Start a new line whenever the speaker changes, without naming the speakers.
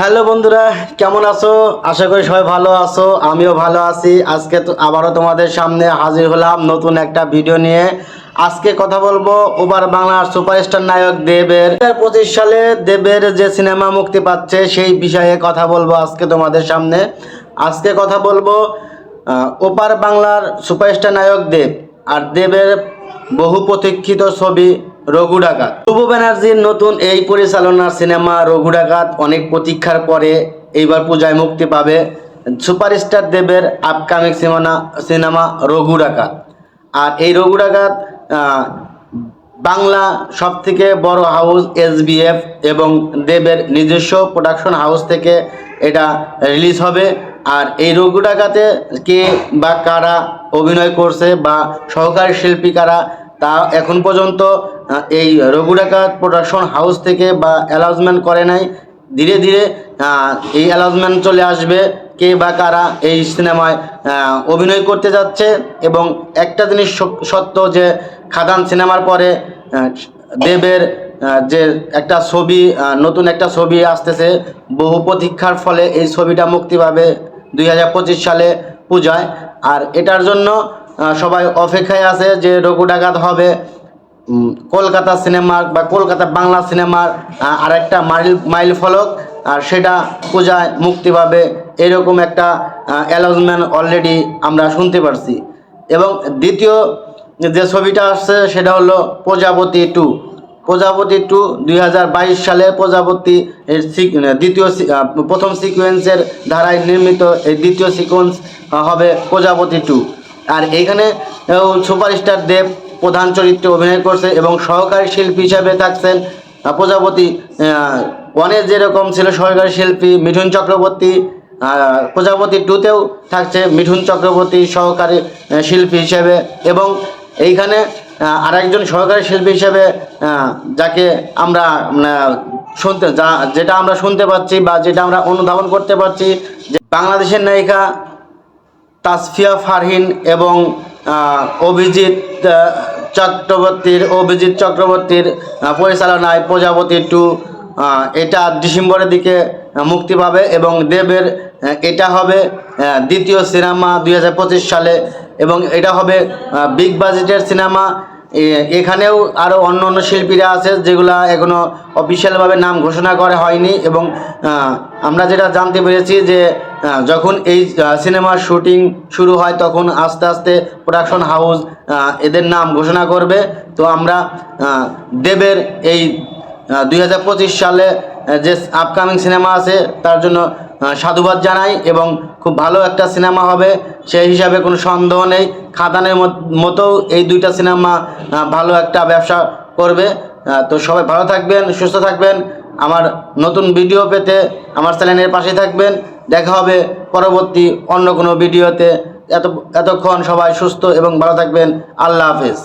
Hello বন্ধুরা, কেমন আছো? আশা করি সবাই ভালো আছো, আমিও ভালো আছি। আজকে আবারও তোমাদের সামনে হাজির হলাম নতুন একটা ভিডিও নিয়ে। আজকে কথা বলব ওবার বাংলার সুপারস্টার নায়ক দেবের। দু সালে দেবের যে সিনেমা মুক্তি পাচ্ছে, সেই বিষয়ে কথা বলব আজকে তোমাদের সামনে। আজকে কথা বলব ওপার বাংলার সুপারস্টার নায়ক দেব। আর দেবের বহু প্রতীক্ষিত ছবি রঘু ডাকাত। শুভ ব্যানার্জির নতুন এই পরিচালনার সিনেমা রঘু ডাকাত অনেক প্রতীক্ষার পরে এইবার পূজায় মুক্তি পাবে সুপারস্টার দেবের আপকামিং সিনেমা সিনেমা রঘু ডাকাত। আর এই রঘু ডাকাত বাংলা সব থেকে বড় হাউস এসবিএফ এবং দেবের নিজস্ব প্রোডাকশন হাউস থেকে এটা রিলিজ হবে। আর এই রঘু ডাকাতে কে বা কারা অভিনয় করছে বা সহকারী শিল্পী কারা তা এখন পর্যন্ত এই রঘু ডাকাত প্রোডাকশন হাউস থেকে বা অ্যালাউন্সমেন্ট করে নাই। ধীরে ধীরে এই অ্যালাউন্সমেন্ট চলে আসবে কে বা কারা এই সিনেমায় অভিনয় করতে যাচ্ছে এবং একটা জিনিস সত্য যে খাদান সিনেমার পরে দেবের যে একটা ছবি নতুন একটা ছবি আসতেছে, বহু প্রতীক্ষার ফলে এই ছবিটা মুক্তি পাবে দুই হাজার পঁচিশ সালে পূজায়। আর এটার জন্য সবাই অপেক্ষায় আছে যে রঘু ডাকাত হবে। কলকাতা সিনেমার বা কলকাতা বাংলা সিনেমার আরেকটা মাইল মাইল ফলক। আর সেটা পূজায় মুক্তি পাবে এরকম একটা অ্যালাউন্সমেন্ট অলরেডি আমরা শুনতে পারছি। এবং দ্বিতীয় যে ছবিটা আসছে সেটা হলো প্রজাপতি টু। প্রজাপতি টু দুই সালে প্রজাপতি দ্বিতীয় প্রথম সিকোয়েন্সের ধারায় নির্মিত এই দ্বিতীয় সিকোয়েন্স হবে প্রজাপতি টু। আর এইখানে সুপারস্টার দেব প্রধান চরিত্রে অভিনয় করছে এবং সহকারী শিল্পী হিসাবে থাকছেন প্রজাপতি ওয়ানে যেরকম ছিল সহকারী শিল্পী, মিঠুন চক্রবর্তী প্রজাপতি টুতেও থাকছে মিঠুন চক্রবর্তী সহকারী শিল্পী হিসেবে এবং এইখানে আরেকজন সহকারী শিল্পী হিসেবে যাকে আমরা শুনতে, যা, যেটা আমরা শুনতে পাচ্ছি বা যেটা আমরা অনুধাবন করতে পারছি যে বাংলাদেশের নায়িকা তাসফিয়া ফারহিন এবং অভিজিৎ চক্রবর্তীর অভিজিৎ চক্রবর্তীর পরিচালনায় প্রজাপতি টু এটা ডিসেম্বরের দিকে মুক্তি পাবে এবং দেবের এটা হবে দ্বিতীয় সিনেমা দু হাজার পঁচিশ সালে এবং এটা হবে বিগ বাজেটের সিনেমা। এখানেও আরও অন্য অন্য শিল্পীরা আছে যেগুলা এখনও অফিসিয়ালভাবে নাম ঘোষণা করা হয়নি এবং আমরা যেটা জানতে পেরেছি যে যখন এই সিনেমার শুটিং শুরু হয়, তখন আস্তে আস্তে প্রোডাকশন হাউস এদের নাম ঘোষণা করবে। তো আমরা দেবের এই দুই হাজার পঁচিশ সালে যে আপকামিং সিনেমা আছে, তার জন্য সাধুবাদ জানাই এবং খুব ভালো একটা সিনেমা হবে। সেই হিসাবে কোনো সন্দেহ নেই। খাদানের মতো এই দুইটা সিনেমা ভালো একটা ব্যবসা করবে। তো সবাই ভালো থাকবেন, সুস্থ থাকবেন। আমার নতুন ভিডিও পেতে আমার চ্যানেলের পাশে থাকবেন। দেখা হবে পরবর্তী অন্য কোনো ভিডিওতে। এত এতক্ষণ সবাই সুস্থ এবং ভালো থাকবেন। আল্লাহ হাফেজ।